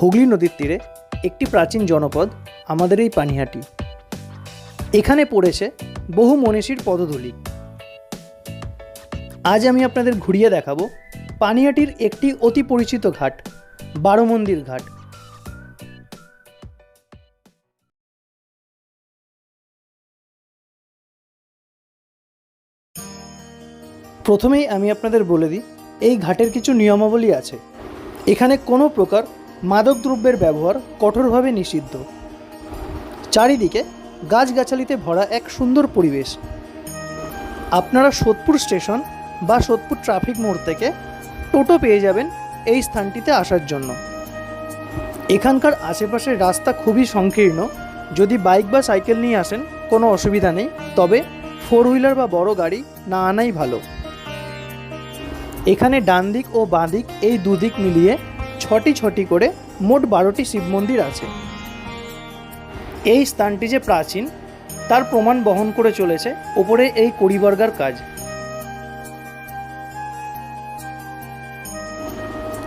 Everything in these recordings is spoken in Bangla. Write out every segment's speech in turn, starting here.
হুগলি নদীর তীরে একটি প্রাচীন জনপদ আমাদের এই পানিহাটি। এখানে পড়েছে বহু মনীষীর পদধূলি। আজ আমি আপনাদের ঘুরিয়ে দেখাবো পানিহাটির একটি অতি পরিচিত ঘাট বারো মন্দির ঘাট। প্রথমেই আমি আপনাদের বলে দিই, এই ঘাটের কিছু নিয়মাবলী আছে। এখানে কোনো প্রকার মাদক দ্রব্যের ব্যবহার কঠোরভাবে নিষিদ্ধ। চারিদিকে গাছগাছালিতে ভরা এক সুন্দর পরিবেশ। আপনারা সোদপুর স্টেশন বা সোদপুর ট্রাফিক মোড় থেকে টোটো পেয়ে যাবেন এই স্থানটিতে আসার জন্য। এখানকার আশেপাশের রাস্তা খুবই সংকীর্ণ। যদি বাইক বা সাইকেল নিয়ে আসেন, কোনো অসুবিধা নেই। তবে ফোর হুইলার বা বড় গাড়ি না আনাই ভালো। এখানে ডান দিক ও বাঁ দিক এই দুদিক মিলিয়ে ছটি ছটি করে মোট বারোটি শিব মন্দির আছে। এই স্থানটি যে প্রাচীন, তার প্রমাণ বহন করে চলেছে ওপরে এই কড়িবর্গার কাজ।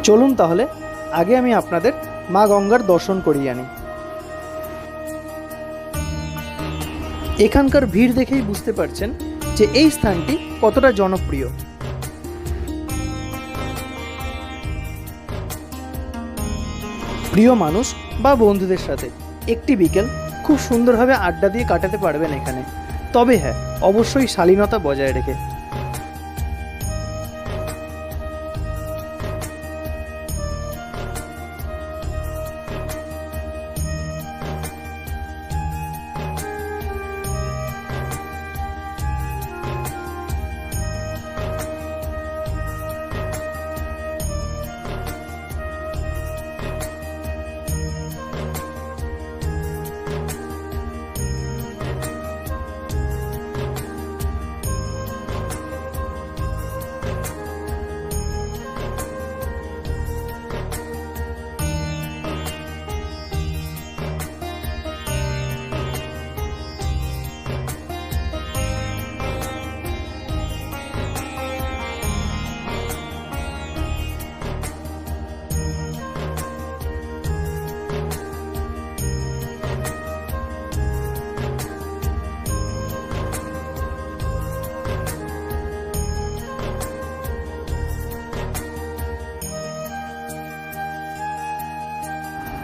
চলুন তাহলে, আগে আমি আপনাদের মা গঙ্গার দর্শন করিয়ে আনি। এখানকার ভিড় দেখেই বুঝতে পারছেন যে এই স্থানটি কতটা জনপ্রিয়। প্রিয় মানুষ বা বন্ধুদের সাথে। একটি বিকেল খুব সুন্দরভাবে আড্ডা দিয়ে কাটাতে পারবেন এখানে। তবে হ্যাঁ অবশ্যই শালীনতা বজায় রেখে।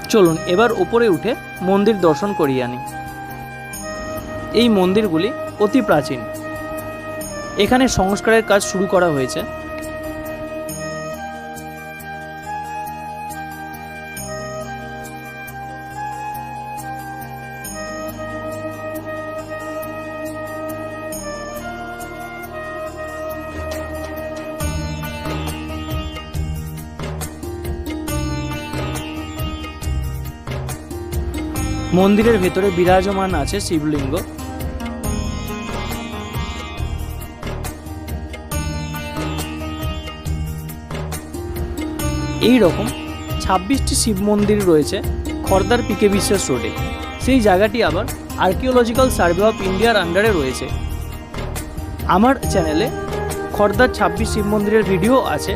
চলুন এবার উপরে উঠে মন্দির দর্শন করিয়ে আনি। এই মন্দিরগুলি অতি প্রাচীন। এখানে সংস্কারের কাজ শুরু করা হয়েছে। মন্দিরের ভেতরে বিরাজমান আছে শিবলিঙ্গ। এই রকম ছাব্বিশটি শিব মন্দির রয়েছে খর্দার পিকে বিশ্বাস রোডে। সেই জায়গাটি আবার আর্কিওলজিক্যাল সার্ভে অফ ইন্ডিয়ার আন্ডারে রয়েছে। আমার চ্যানেলে খর্দার ছাব্বিশ শিব মন্দিরের ভিডিও আছে।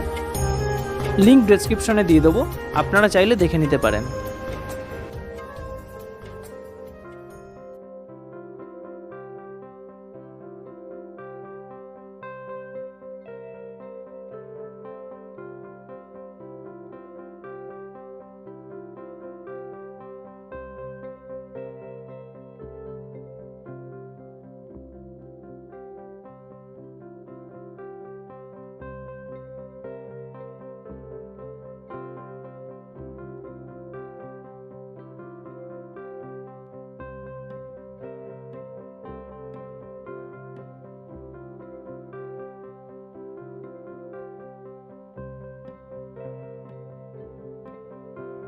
লিঙ্ক ডেসক্রিপশনে দিয়ে দেবো। আপনারা চাইলে দেখে নিতে পারেন।